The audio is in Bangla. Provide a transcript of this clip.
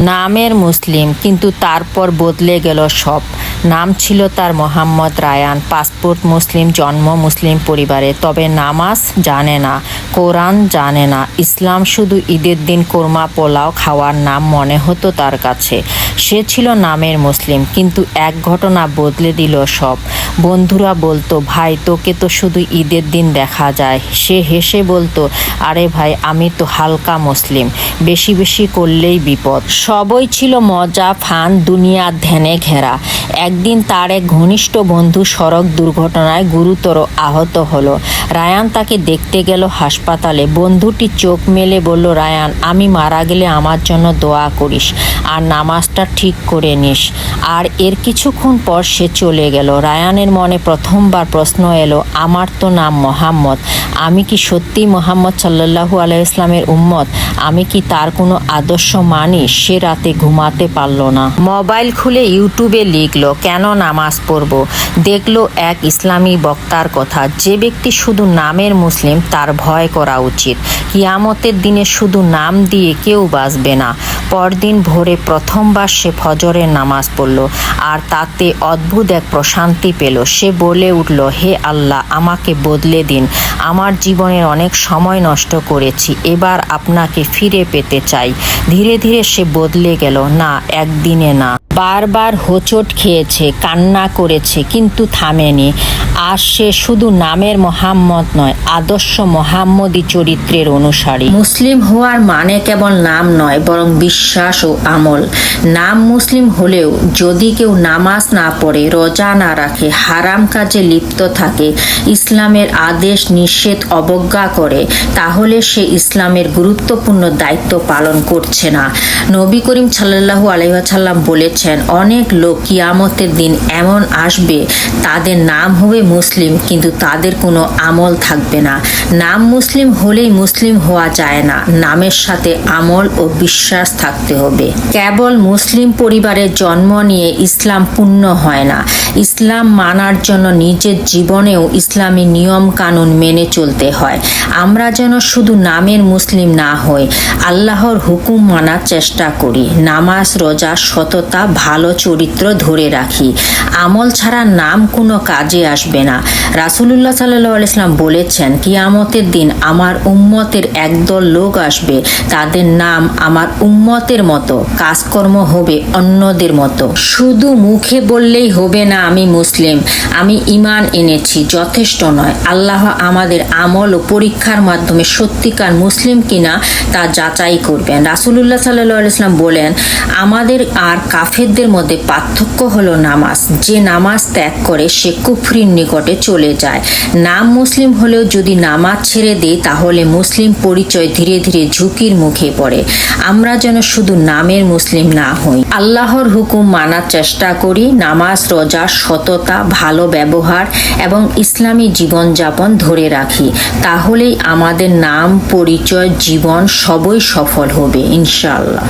নামের মুসলিম কিন্তু তারপর বদলে গেল সব। নাম ছিল তার মোহাম্মদ রায়ান। পাসপোর্ট মুসলিম, জন্ম মুসলিম পরিবারে। তবে নামাজ জানে না, কোরআন জানে না। ইসলাম শুধু ঈদের দিন কোরমা, পোলাও খাওয়ার নাম মনে হতো তার কাছে। সে ছিল নামের মুসলিম, কিন্তু এক ঘটনা বদলে দিল সব। বন্ধুরা বলতো, ভাই, তোকে তো শুধু ঈদের দিন দেখা যায়। সে হেসে বলতো, আরে ভাই, আমি তো হালকা মুসলিম, বেশি বেশি করলেই বিপদ। সবই ছিল মজা, ফান দুনিয়ার ধ্যানে ঘেরা। একদিন তার এক ঘনিষ্ঠ বন্ধু সড়ক দুর্ঘটনায় গুরুতর আহত হলো। রায়ান তাকে দেখতে গেল হাসপাতালে। বন্ধুটি চোখ মেলে বলল, রায়ান, আমি মারা গেলে আমার জন্য দোয়া করিস আর নামাজটা ঠিক করে নিস। আর এর কিছুক্ষণ পর সে চলে গেল। রায়ানের মনে প্রথমবার প্রশ্ন এলো, আমার তো নাম মোহাম্মদ, আমি কি সত্যি মোহাম্মদ সাল্লাহু আলাইসলামের উম্মত? আমি কি তার কোনো আদর্শ মানি? সে রাতে ঘুমাতে পারল না। মোবাইল খুলে ইউটিউবে লিখলো কেন নামাজ পড়ব? দেখল এক ইসলামী বক্তার কথা, যে ব্যক্তি শুধু নামের মুসলিম, তার ভয় করা উচিত। কিয়ামতের দিনে শুধু নাম দিয়ে কেউ বাঁচবে না। পরদিন ভোরে প্রথমবার সে ফজরের নামাজ পড়ল, আর তাতে অদ্ভুত এক প্রশান্তি পেল। সে বলে উঠল, হে আল্লাহ, আমাকে বদলে দিন। আমার জীবনের অনেক সময় নষ্ট করেছি, এবার আপনাকে ফিরে পেতে চাই। ধীরে ধীরে সে বদলে গেল, না, একদিনে না। বারবার হোঁচট খেয়েছে, কান্না করেছে, কিন্তু থামেনি। আর সে শুধু নামের মোহাম্মদ নয়, আদর্শ মোহাম্মদী চরিত্রের অনুসারী। মুসলিম হওয়ার মানে কেবল নাম নয়, বরং বিশ্বাস ও আমল। নাম মুসলিম হলেও যদি কেউ নামাজ না পড়ে, রোজা না রাখে, হারাম কাজে লিপ্ত থাকে, ইসলামের আদেশ নিষেধ অবজ্ঞা করে, তাহলে সে ইসলামের গুরুত্বপূর্ণ দায়িত্ব পালন করছে না। নবী করিম সাল্লাহু আলহাসাল্লাম বলেছেন, অনেক লোক কিয়ামতের দিন এমন আসবে, তাদের নাম হবে মুসলিম, কিন্তু তাদের কোনো আমল থাকবে না। নাম মুসলিম হলেই মুসলিম হওয়া যায় না, নামের সাথে আমল ও বিশ্বাস থাকতে হবে। কেবল মুসলিম পরিবারে জন্ম নিয়ে ইসলাম পূর্ণ হয় না। ইসলাম মানার জন্য নিজের জীবনেও ইসলামী নিয়ম কানুন মেনে চলতে হয়। আমরা যেন শুধু নামের মুসলিম না হই, আল্লাহর হুকুম মানার চেষ্টা করি। নামাজ, রোজা, সততা ভালো চরিত্র ধরে রাখি। আমল ছাড়া নাম কোনো কাজে আসবে না। রাসুলুল্লাহ সাল্লাহ ইসলাম বলেছেন, কিয়ামতের দিন আমার উম্মতের একদল লোক আসবে। তাদের নাম আমার উম্মতের মতো, কাজকর্ম হবে অন্যদের মতো। শুধু মুখে বললেই হবে না, আমি মুসলিম। আমি ইমান এনেছি, যথেষ্ট নয়। আল্লাহ আমাদের আমল ও পরীক্ষার মাধ্যমে সত্যিকার মুসলিম কিনা তা যাচাই করবেন। রাসুলুল্লাহ সাল্লাহ ইসলাম বলেন, আমাদের আর কাফেরদের মধ্যে পার্থক্য হলো নামাজ। যে নামাজ ত্যাগ করে, সে কুফরির নিকটে চলে যায়। নাম মুসলিম হলেও যদি নামাজ ছেড়ে দেয়, তাহলে মুসলিম পরিচয় ধীরে ধীরে ঝুঁকির মুখে পড়ে। আমরা যেন শুধু নামের মুসলিম না হই। আল্লাহর হুকুম মানার চেষ্টা করি। নামাজ, রোজা, সততা, ভালো ব্যবহার এবং ইসলামী জীবনযাপন ধরে রাখি। তাহলেই আমাদের নাম, পরিচয়, জীবন সবই সফল হবে, ইনশাআল্লাহ।